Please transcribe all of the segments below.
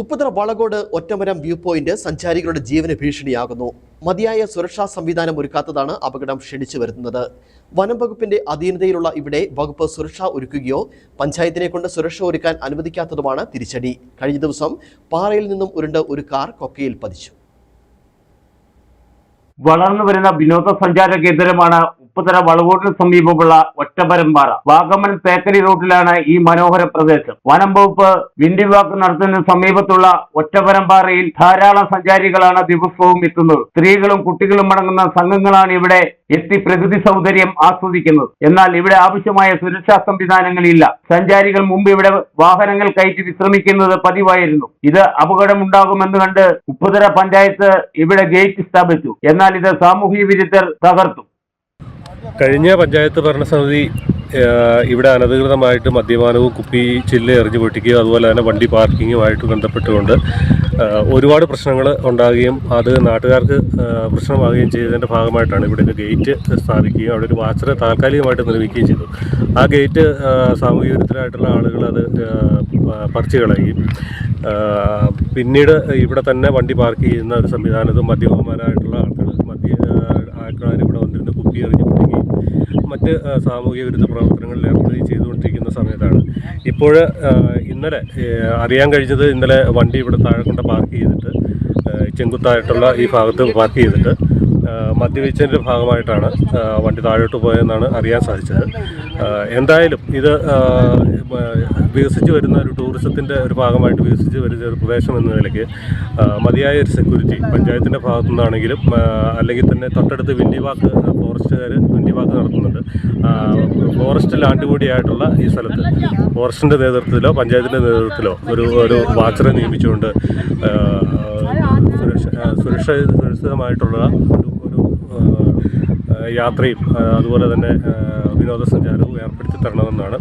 Upputhara Valakode Ottamaram view point സഞ്ചാരികളുടെ ജീവന് ഭീഷണിയാകുന്നു. മതിയായ സുരക്ഷാ സംവിധാനം ഒരുക്കാത്തതാണ് അപകടം ക്ഷണിച്ചു വരുന്നത്. വനം വകുപ്പിന്റെ അധീനതയിലുള്ള ഇവിടെ വകുപ്പ് സുരക്ഷ ഒരുക്കുകയോ പഞ്ചായത്തിനെ കൊണ്ട് സുരക്ഷ ഒരുക്കാൻ അനുവദിക്കാത്തതുമാണ് തിരിച്ചടി. കഴിഞ്ഞ ദിവസം പാറയിൽ നിന്നും ഉരുണ്ട് ഒരു കാർ കൊക്കയിൽ പതിച്ചു. വളർന്നു വരുന്ന വിനോദസഞ്ചാര കേന്ദ്രമാണ് ഉപ്പുതറ വളവോട്ടിന് സമീപമുള്ള ഒറ്റപരമ്പാറ വാഗമൺ തേക്കടി റൂട്ടിലാണ് ഈ മനോഹര പ്രദേശം. വനം വകുപ്പ് വിൻഡിവാക്ക് നടത്തുന്ന സമീപത്തുള്ള ഒറ്റപരമ്പാറയിൽ ധാരാളം സഞ്ചാരികളാണ് ദിവസവും എത്തുന്നത്. സ്ത്രീകളും കുട്ടികളും അടങ്ങുന്ന സംഘങ്ങളാണ് ഇവിടെ എത്തി പ്രകൃതി സൗന്ദര്യം ആസ്വദിക്കുന്നത്. എന്നാൽ ഇവിടെ ആവശ്യമായ സുരക്ഷാ സംവിധാനങ്ങളില്ല. സഞ്ചാരികൾ മുമ്പ് ഇവിടെ വാഹനങ്ങൾ കയറ്റി വിശ്രമിക്കുന്നത് പതിവായിരുന്നു. ഇത് അപകടമുണ്ടാകുമെന്ന് കണ്ട് ഉപ്പുതര പഞ്ചായത്ത് ഇവിടെ ഗേറ്റ് സ്ഥാപിച്ചു. എന്നാൽ ഇത് സാമൂഹിക വിരുദ്ധർ തകർത്തു. കഴിഞ്ഞ പഞ്ചായത്ത് ഭരണസമിതി ഇവിടെ അനധികൃതമായിട്ട് മദ്യപാനവും കുപ്പി ചില്ല് എറിഞ്ഞു പൊട്ടിക്കുകയും അതുപോലെ തന്നെ വണ്ടി പാർക്കിങ്ങുമായിട്ട് ബന്ധപ്പെട്ടുകൊണ്ട് ഒരുപാട് പ്രശ്നങ്ങൾ ഉണ്ടാകുകയും അത് നാട്ടുകാർക്ക് പ്രശ്നമാകുകയും ചെയ്തതിന്റെ ഭാഗമായിട്ടാണ് ഇവിടെ ഒരു ഗേറ്റ് സ്ഥാപിക്കുകയും അവിടെ ഒരു വാച്ചറെ താൽക്കാലികമായിട്ട് നിർമ്മിക്കുകയും ചെയ്തു. ആ ഗേറ്റ് സാമൂഹിക വിരുദ്ധരായിട്ടുള്ള ആളുകൾ അത് പറിച്ചു കളയുകയും പിന്നീട് ഇവിടെ തന്നെ വണ്ടി പാർക്ക് ചെയ്യുന്ന ഒരു സംവിധാനത്തും മദ്യപന്മാരായിട്ടുള്ള ആൾക്കാർ മദ്യ ആൾക്കാർ ഇവിടെ വന്നിരുന്ന് കുപ്പി എറിഞ്ഞ് മറ്റ് സാമൂഹിക വിരുദ്ധ പ്രവർത്തനങ്ങളിൽ ഏർപ്പെടുകയും ചെയ്തുകൊണ്ടിരിക്കുന്ന സമയത്താണ്. ഇപ്പോൾ ഇന്നലെ അറിയാൻ കഴിഞ്ഞത് ഇന്നലെ വണ്ടി ഇവിടെ താഴെ കൊണ്ട് പാർക്ക് ചെയ്തിട്ട് ചെങ്കുത്തായിട്ടുള്ള ഈ ഭാഗത്ത് പാർക്ക് ചെയ്തിട്ട് മദ്യപിച്ചതിന്റെ ഭാഗമായിട്ടാണ് വണ്ടി താഴോട്ട് പോയതെന്നാണ് അറിയാൻ സാധിച്ചത്. എന്തായാലും ഇത് വികസിച്ച് വരുന്ന ഒരു ടൂറിസത്തിന്റെ ഒരു ഭാഗമായിട്ട് വികസിച്ച് വരുന്ന ഒരു പ്രദേശം എന്ന നിലയ്ക്ക് മതിയായ ഒരു സെക്യൂരിറ്റി പഞ്ചായത്തിന്റെ ഭാഗത്തു നിന്നാണെങ്കിലും അല്ലെങ്കിൽ തന്നെ തൊട്ടടുത്ത് വിൻഡിവാക്ക് ഫോറസ്റ്റുകാർ വിൻഡിവാക്ക് നടത്തുന്നുണ്ട്. ഫോറസ്റ്റിൽ ഫോറസ്റ്റ് ലാൻഡ് ഈ സ്ഥലത്ത് ഫോറസ്റ്റിന്റെ നേതൃത്വത്തിലോ പഞ്ചായത്തിന്റെ നേതൃത്വത്തിലോ ഒരു ഒരു വാച്ചറെ നിയമിച്ചുകൊണ്ട് സുരക്ഷ സുരക്ഷ സുരക്ഷിതമായിട്ടുള്ള ഒരു യാത്രയും അതുപോലെ തന്നെ വിനോദസഞ്ചാരവും ഏർപ്പെടുത്തി തരണമെന്നാണ്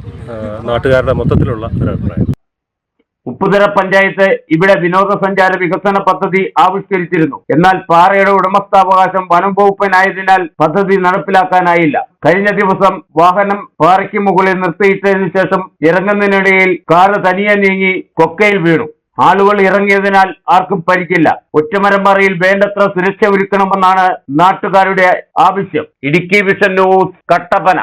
നാട്ടുകാരുടെ മൊത്തത്തിലുള്ള ഒരു അഭിപ്രായം. ഉപ്പുതര പഞ്ചായത്ത് ഇവിടെ വിനോദസഞ്ചാര വികസന പദ്ധതി ആവിഷ്കരിച്ചിരുന്നു. എന്നാൽ പാറയുടെ ഉടമസ്ഥാവകാശം വനം വകുപ്പിനായതിനാൽ പദ്ധതി നടപ്പിലാക്കാനായില്ല. കഴിഞ്ഞ ദിവസം വാഹനം പാറയ്ക്ക് മുകളിൽ നിർത്തിയിട്ടതിനു ശേഷം ഇറങ്ങുന്നതിനിടയിൽ കാറ് തനിയെ നീങ്ങി കൊക്കയിൽ വീണു. ആളുകൾ ഇറങ്ങിയതിനാൽ ആർക്കും പരിക്കില്ല. ഒറ്റമരമ്പറയിൽ വേണ്ടത്ര സുരക്ഷ ഒരുക്കണമെന്നാണ് നാട്ടുകാരുടെ ആവശ്യം. Idukki vision news Kattappana.